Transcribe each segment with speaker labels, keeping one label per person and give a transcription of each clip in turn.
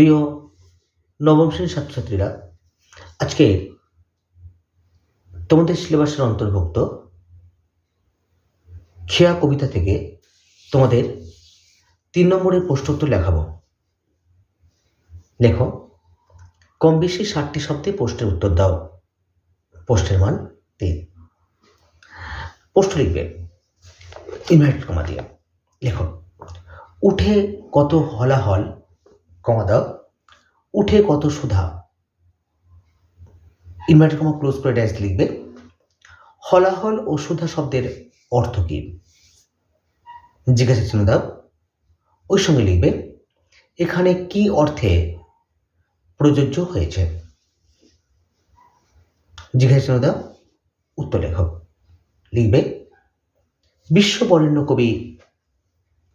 Speaker 1: প্রিয় নবম শ্রেণির ছাত্রছাত্রীরা, আজকে তোমাদের সিলেবাসের অন্তর্ভুক্ত খেয়া কবিতা থেকে তোমাদের তিন নম্বরের প্রশ্নোত্তর লেখাবো লেখো কম বেশি ষাটটি শব্দে প্রশ্নের উত্তর দাও। প্রশ্নের মান তিন। প্রশ্ন লিখবে ইনভাইট কমা দিয়ে। লেখো, উঠে কত হলাহল কমা দাও উঠে কত সুধা? ইনভার্টার কমা ক্লোজ করে ড্যাশ লিখবে, হলাহল ও সুধা শব্দের অর্থ কী? জিজ্ঞাসা চিহ্ন দাও। ওই সঙ্গে লিখবে, এখানে কি অর্থে প্রযোজ্য হয়েছে? জিজ্ঞাসা চিহ্ন দাও, উত্তর লেখক লিখবে, বিশ্ববরেণ্য কবি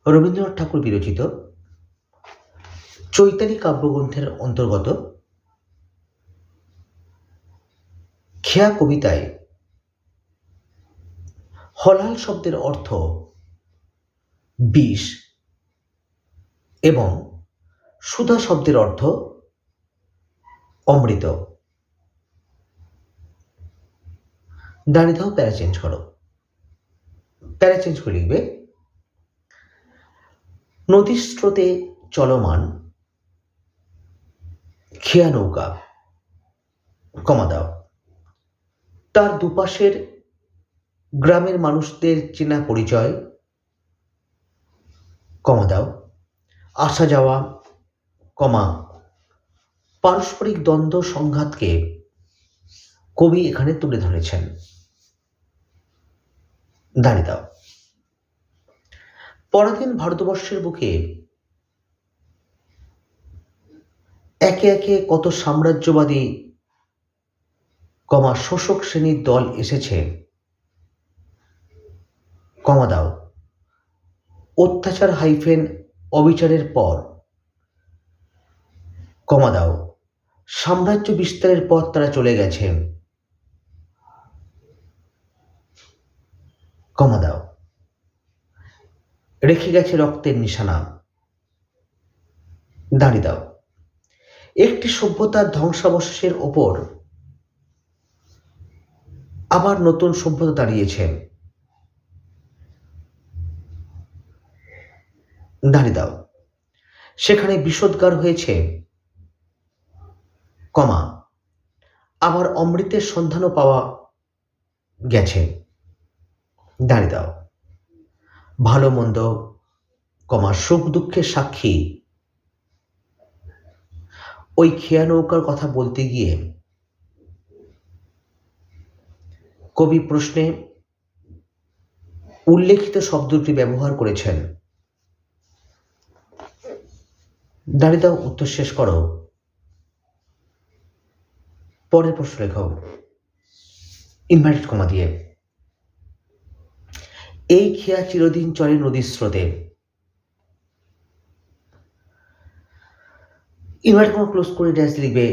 Speaker 1: রবীন্দ্রনাথ ঠাকুর বিরচিত চৈতালি কাব্যগ্রন্থের অন্তর্গত খেয়া কবিতায় হলাল শব্দের অর্থ বিষ এবং সুধা শব্দের অর্থ অমৃত। দাঁড়িয়ে প্যারা চেঞ্জ করো। প্যারা চেঞ্জ করে লিখবে, নদীর স্রোতে চলমান খেয়া নৌকা। কমা দাও। তার দুপাশের গ্রামের মানুষদের চেনা পরিচয়। কমা দাও। আসা যাওয়া কমা পারস্পরিক দ্বন্দ্ব সংঘাতকে কবি এখানে তুলে ধরেছেন। দাঁড়িয়ে দাও। পরাধীন ভারতবর্ষের বুকে একে একে কত সাম্রাজ্যবাদী কমা শোষক শ্রেণির দল এসেছে। কমা দাও। অত্যাচার হাইফেন অবিচারের পর। কমা দাও। সাম্রাজ্য বিস্তারের পর তারা চলে গেছে। কমা দাও। রেখে গেছে রক্তের নিশানা। দাঁড়িয়ে দাও। একটি সভ্যতার ধ্বংসাবশেষের ওপর আবার নতুন সভ্যতা দাঁড়িয়েছে। দাঁড়িয়ে দাও। সেখানে বিষোদ্গার হয়েছে। কমা, আবার অমৃতের সন্ধানও পাওয়া গেছে। দাঁড়িয়ে দাও। ভালো মন্দ, কমা, সুখ দুঃখের সাক্ষী। ওই খেয়া নৌকার কথা বলতে গিয়ে কবি প্রশ্নে উল্লেখিত শব্দটি ব্যবহার করেছেন। দাঁড়িয়ে দাও, উত্তর শেষ করো। পরের প্রশ্ন লেখাও ইনভার্টেড কমা দিয়ে। এই খেয়া চিরদিন চলে নদীর স্রোতে। ইনভার্ট কমা ক্লোজ করে ড্যাশ লিখবে।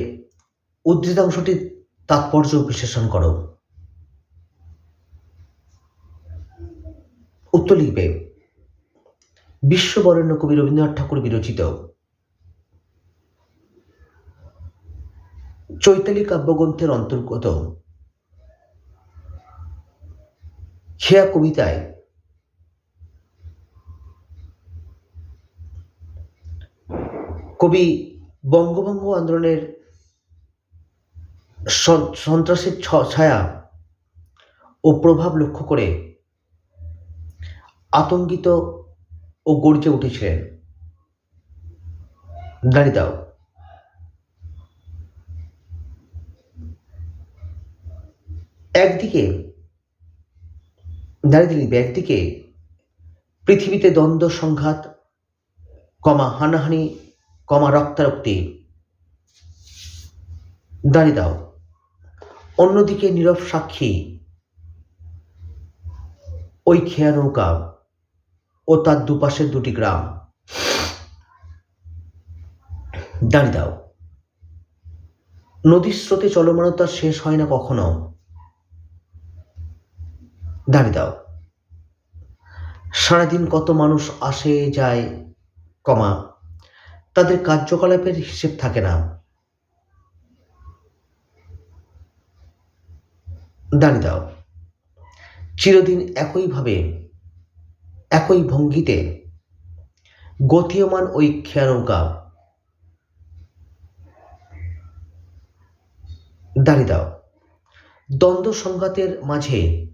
Speaker 1: উদ্ধৃতাংশটির তাৎপর্য বিশ্লেষণ করো। উত্তর লিখবে, বিশ্ববরেণ্য কবি রবীন্দ্রনাথ ঠাকুর বিরচিত। চৈতালি কাব্যগ্রন্থের অন্তর্গত। খেয়া কবিতায়, কবি বঙ্গভঙ্গ আন্দোলনের সন্ত্রাসের ছায়া ও প্রভাব লক্ষ্য করে আতঙ্কিত ও গর্জে উঠেছিলেন দাঁড়িয়ে দাও একদিকে দাঁড়িয়ে দিলি একদিকে পৃথিবীতে দ্বন্দ্ব, সংঘাত, কমা হানাহানি কমা রক্তারক্তি। দাঁড়িয়ে দাও। অন্যদিকে নীরব সাক্ষী। ওই খেয়া নৌকা ও তার দুপাশের দুটি গ্রাম। দাঁড়িয়ে দাও। নদীর স্রোতে চলমানতা শেষ হয় না কখনো। দাঁড়িয়ে দাও। সারাদিন কত মানুষ আসে, যায়, কমা তাদের কার্যকলাপের হিসেব থাকে না। দাঁড়িয়ে দাও। চিরদিন একইভাবে, একই ভঙ্গিতে গতীয়মান ওই খেয়ানৌকা দাঁড়িয়ে দাও। দ্বন্দ্ব সংঘাতের মাঝে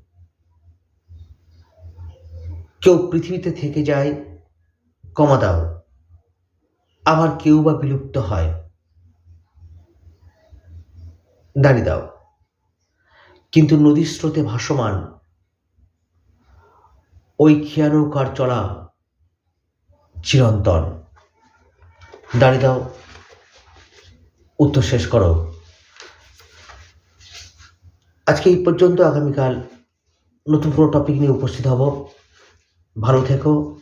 Speaker 1: কেউ পৃথিবীতে থেকে যায়, কমা দাও। আবার কেউ বা বিলুপ্ত হয়। দাঁড়িয়ে দাও। কিন্তু নদীর স্রোতে ভাসমান ওই খেয়া নৌকার চলা চিরন্তন। দাঁড়িয়ে দাও। উত্তর শেষ করো। আজকে এই পর্যন্ত আগামীকাল নতুন কোনো টপিক নিয়ে উপস্থিত হব। ভালো থেকো,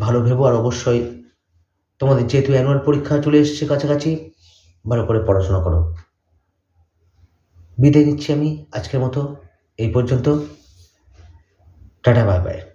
Speaker 1: ভালো ভেবো, আর অবশ্যই তোমাদের যেহেতু অ্যানুয়াল পরীক্ষা চলে এসছে কাছাকাছি, ভালো করে পড়াশোনা করো। বিদায় নিচ্ছি আমি আজকের মতো, এই পর্যন্ত। Tata bye bye